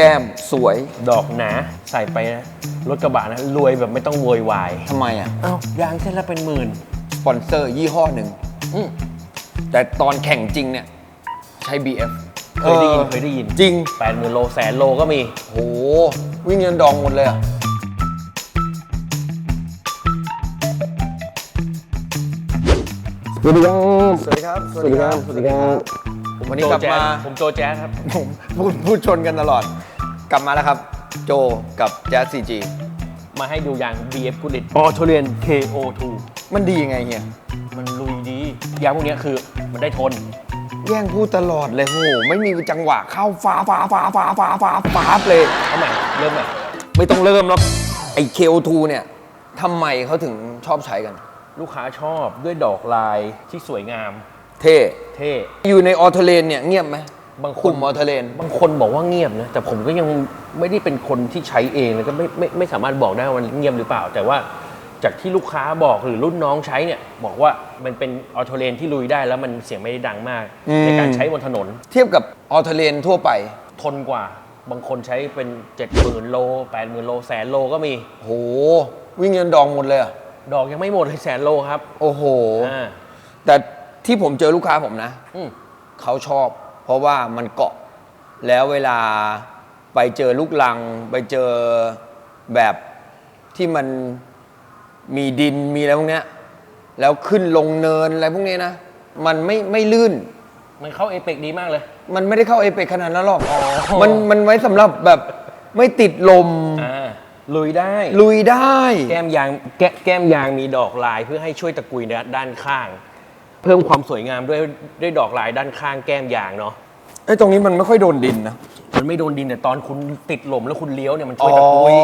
ก้มสวยดอกหนาใส่ไปนะรถกระบะนะรวยแบบไม่ต้องโวยวายทำไมอะเอ้ายางเส้นละเป็นหมื่น สปอนเซอร์ยี่ห้อหนึ่งอืมแต่ตอนแข่งจริงเนี่ย ใช้ BF เคยได้ยินออเคยได้ยินจริง แปดหมื่นโลแสนโลก็มี โห วิ่งเงินดองหมดเลยอะ สวัสดีครับสวัสดีครับ สวัสดีครับ สวัสดีครับ วันนี้โจกลับแจ๊มาสผมโจแจ๊สครับ ผมพูดพูดชนกันตลอด กลับมาแล้วครับ โจกับแจ๊สซีจีมาให้ดูยาง BF กุลิตออโทเรียน KO2 มันดียังไงเฮียมันลุยดี ยางพวกเนี้ยคือมันได้ทน แย่งพูดตลอดเลยโหไม่มีจังหวะเข้าฟ้าฟ้าฟ้าฟ้าฟ้าฟ้าฟ้าเลย เอาใหม่ เริ่มใหม่ ไม่ต้องเริ่มหรอกไอ้ KO2 เนี่ยทำไมเขาถึงชอบใช้กัน ลูกค้าชอบด้วยดอกลายที่สวยงาม เท่ เท่ อยู่ในออโตเลนเนี่ยเงียบไหม บางคกลุ่นมออโตเลน บางคนบอกว่าเงียบนะแต่ผมก็ยังไม่ได้เป็นคนที่ใช้เองแล้วก็ไม่ไม่ไม่สามารถบอกได้ว่ามันเงียบหรือเปล่า แต่ว่าจากที่ลูกค้าบอกหรือรุ่นน้องใช้เนี่ยบอกว่ามันเป็นออโทเลนที่ลุยได้แล้วมันเสียงไม่ได้ดังมากในการใช้บนถนน เทียบกับออโตเลนทั่วไปทนกว่า บางคนใช้เป็น 70,000 โล 80,000 โลแสนโลก็มี โหวิ่งเงินดองหมดเลยอะดอกยังไม่หมดเลยแสนโลครับโอ้โห อ่าแต่ที่ผมเจอลูกค้าผมนะ อืมเขาชอบเพ ราะว่ามันเกาะ แล้วเวลาไปเจอลูกลัง ไปเจอแบบที่มันมีดินมีอะไรพวกเนี้ยแล้วขึ้นลงเนินอะไรพวกนี้นะ มันไม่ไม่ลื่น มันเข้าเอเปกดีมากเลย มันไม่ได้เข้าเอเปกขนาดนั้นหรอกมันมันไว้สำหรับแบบไม่ติดลมอ่าลุยได้ ลุยได้ แก้มยางแกแก้มยางมีดอกลายเพื่อให้ช่วยตะกุยด้านข้าง เพิ่มความสวยงามด้วยด้วยดอกลายด้านข้างแก้มยางเนาะไอ้ยตรงนี้มันไม่ค่อยโดนดินนะมันไม่โดนดินแต่ตอนคุณติดลมแล้วคุณเลี้ยวเนี่ยมันช่อ๋วยอตะกุย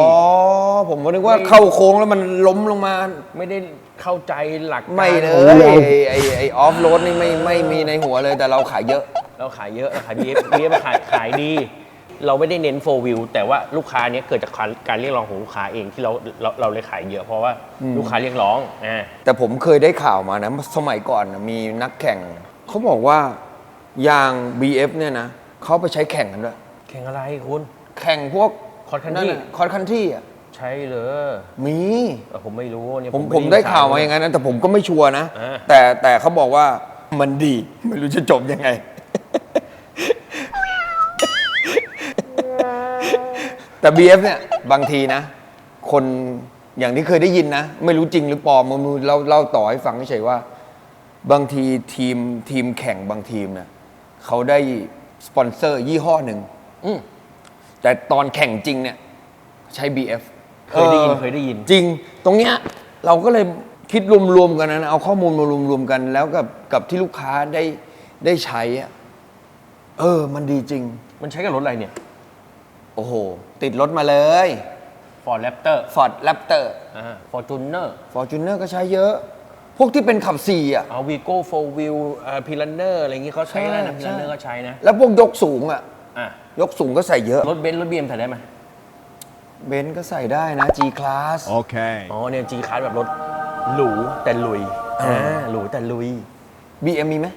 ผมก็นึกว่าเข้าโค้งแล้วมันล้มลงมา ไม่ได้เข้าใจหลักการไม่เลของยไอ้ไอ้ไอ้ออฟโรดนี่ไม่ไม่มีในหัวเลยแต่เราขายเยอะ เราขายเยอะเราขายบีเอฟบีเอฟขายขายดี เราไม่ได้เน้นโฟวิวแต่ว่าลูกค้าเนี้ยเกิดจากการการเรียกร้องของลูกค้าเองที่เราเราเราเลยขายเยอะเพราะว่าลูกค้าเรียกร้องอ่าแต่ผมเคยได้ข่าวมานะ สมัยก่อนนะมีนักแข่ง เขาบอกว่ายาง BF เนี่ยนะเขาไปใช้แข่งกันด้วย แข่งอะไรคุณแข่งพวก Cross country คอร์คันที่อะใช่เลยมี เออผมไม่รู้เนี่ยผมไผมได้ข่าวมาสอย่างนั้นนะแต่ผมก็ไม่ชัวร์นะ อ่า แต่แต่เขาบอกว่ามันดี ไม่รู้จะจบยังไง แต่ BF เนี่ยบางทีนะ คนอย่างที่เคยได้ยินนะ ไม่รู้จริงหรือปลอมมามือเล่าเล่าต่อให้ฟังเฉยๆว่า บางทีทีมทีมแข่งบางทีมเนี่ยเขาได้สปอนเซอร์ยี่ห้อหนึ่งอืม แต่ตอนแข่งจริงเนี่ย ใช้ BF เคยได้ยินออเคยได้ยิน จริง ตรงเนี้ยเราก็เลยคิดรวมๆกันนะเอาข้อมูลมารวมๆกัน แล้วกับกับที่ลูกค้าได้ได้ใช้อะเออ มันดีจริง มันใช้กับรถอะไรเนี่ย โอ้โห ติดรถมาเลย Ford Raptor Ford Raptor อ่า Fortuner Fortuner ก็ใช้เยอะ พวกที่เป็นขับสี่อะ เอา Vigo Four Wheel อ่า Pilaner อะไรอย่างงี้เขาใช้แล้วนะใช่ Pilaner ก็ใช้นะแล้วพวกยกสูงอะ อะยกสูงก็ใส่เยอะ รถเบนซ์รถบีเอ็มใส่ได้ไหมเบนซ์ก็ใส่ได้นะ G Class Okay. อ๋อเนี่ย G Class แบบรถหรูแต่ลุยอ่าอ่าหรูแต่ลุย BM มีไหม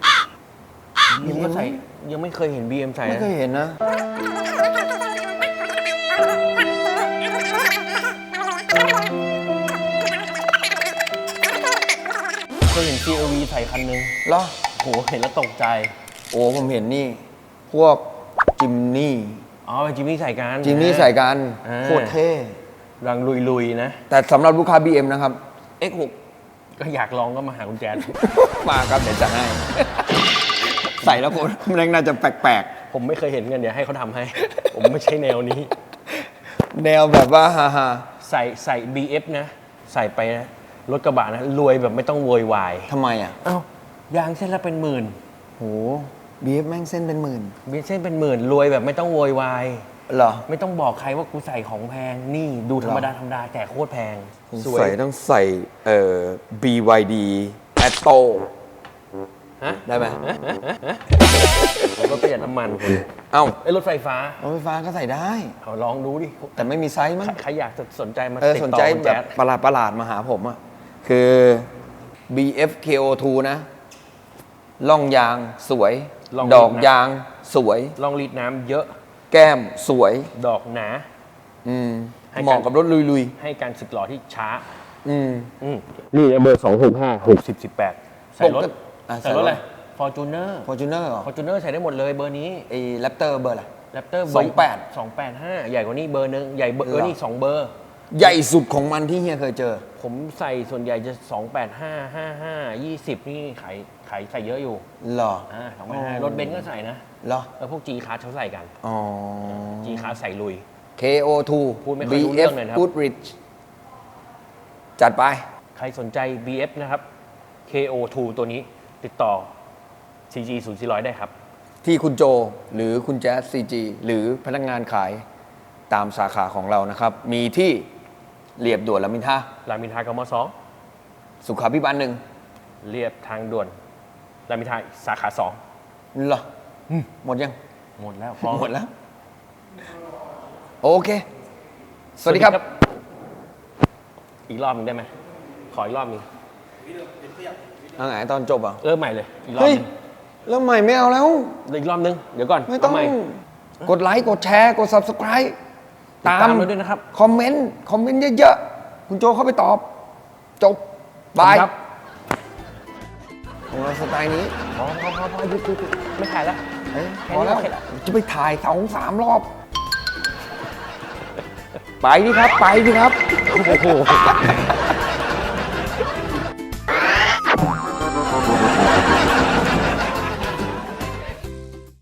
BM ก็ใส่ยังไม่เคยเห็น BM ใส่ไม่นะเคยเห็นนะ CRV ใส่คันนึงเหรอโหเห็นแล้วตกใจ โอ้ผมเห็นนี่ พวกจิมนี่อ๋อจิมมี่ใส่กันจิมนี่ใส่กันอ่า โคตรเท่รังลุยๆนะ แต่สำหรับลูกค้า BM นะครับ X6 ก็อยากลองก็มาหาคุณแจ๊ด มาครับเดี๋ยวจะให้ ใส่แล้วผมมันน่าจะแปลกผมไม่เคยเห็นกันเดี๋ยวให้เขาทำให้ ผมไม่ใช่แนวนี้ ๆ แนวแบบว่าฮาฮาใส่ใส่ BF นะ ใส่ไปนะ รถกระบะนะรวยแบบไม่ต้องโวยวายทำไมอะเอ้ายางเส้นละเป็นหมื่นโห BF แม่งเส้นเป็นหมื่นเบนเส้นเป็นหมื่นรวยแบบไม่ต้องโวยวายเหรอ ไม่ต้องบอกใครว่ากูใส่ของแพงนี่ดูธรรมดาธรรมดาแต่โคตรแพงใส่ต้องใส่เอ่อ BYD Atto ฮะได้ไหมผมก็ประหยัดน้ำมันคุณเอ้าไอ้ยรถไฟฟ้ารถไฟฟ้าก็ใส่ได้ เอาลองดูดิแต่ไม่มีไซส์มั้งใครใครอยากจะสนใจมาเออติดสนต่อใจคุณแบแจ๊บด ประหลาดประหลาดๆมาหาผมอะ คือ BF KO2 นะล่องยางสวยดอกยางสวย ลองรีดน้ำเยอะแก้มสวย ดอกหนา อืมให้เหมาะกัน กับรถลุยให้การสึกหล่อที่ช้า ๆ อืม อืมนี่เบอร์สองหกห้าหกสิบสิบแปดใส่รถปกติอะใส่รถอะไรใส่รฟอร์จูเนอร์ ฟอร์จูเนอร์เหรอฟอร์จูเนอร์ใส่ได้หมดเลยเบอร์นี้ไอ้แรปเตอร์เบอร์อะไร แรปเตอร์สองแปดสองแปดห้าใหญ่กว่านี้เบอร์หนึงใหญ่เบอร์เออเหรอนี่สองเบอร์ ใหญ่สุดของมันที่เฮียเคยเจอ ผมใส่ส่วนใหญ่จะสองแปดห้าห้าห้ายี่สิบนี่ขายขายใส่เยอะอยู่เหรอ อ่าสองแปดห้ารถเบนซ์ก็ใส่นะเหรอเออพวก G คาร์เขาใส่กันอ๋อ G คาร์ใส่ลุย KO2 พูดไม่ค่อยรู้เรื่องเลยนะครับ Goodrich จัดไป ใครสนใจ BF นะครับ KO2 ตัวนี้ติดต่อ CG 0 4 0 0ได้ครับ ที่คุณโจหรือคุณแจ๊สซีจีหรือพนักงานขายตามสาขาของเรานะครับ มีที่ เรียบด่วนลำมินท่ารามอินทรากมสองสุขาพิบาลหนึ่งเรียบทางด่วนรามอินทราสาขาสองเหรออหมดยัง หมดแล้วพอหมดแล้ว โอเค สวัสดีครับ อีกรอบหนึงได้ไหมขออีกรอบหนึงเอาไหนตอนจบอะเริ่มใหม่เลยอีกรอบเฮ้ยหนึงแล้วใหม่ไม่เอาแล้ว อีกรอบหนึงเดี๋ยวก่อนไม่ต้อง เาใหกดไลค์ กดแชร์ กด subscribe ติดตามเราด้วยนะครับ คอมเมนต์ คอมเมนต์เยอะๆ คุณโจเข้าไปตอบ จบบายครับของเราสไตล์นี้พอพอพอพอหยุดหยุดหยุดไม่ถ่ายแล้วเอ้ยแค่พอนี้แล้วโอเคแล้ว จะไปถ่ายสองสามรอบ ไปดิครับ ไปดิครับ โอ้โห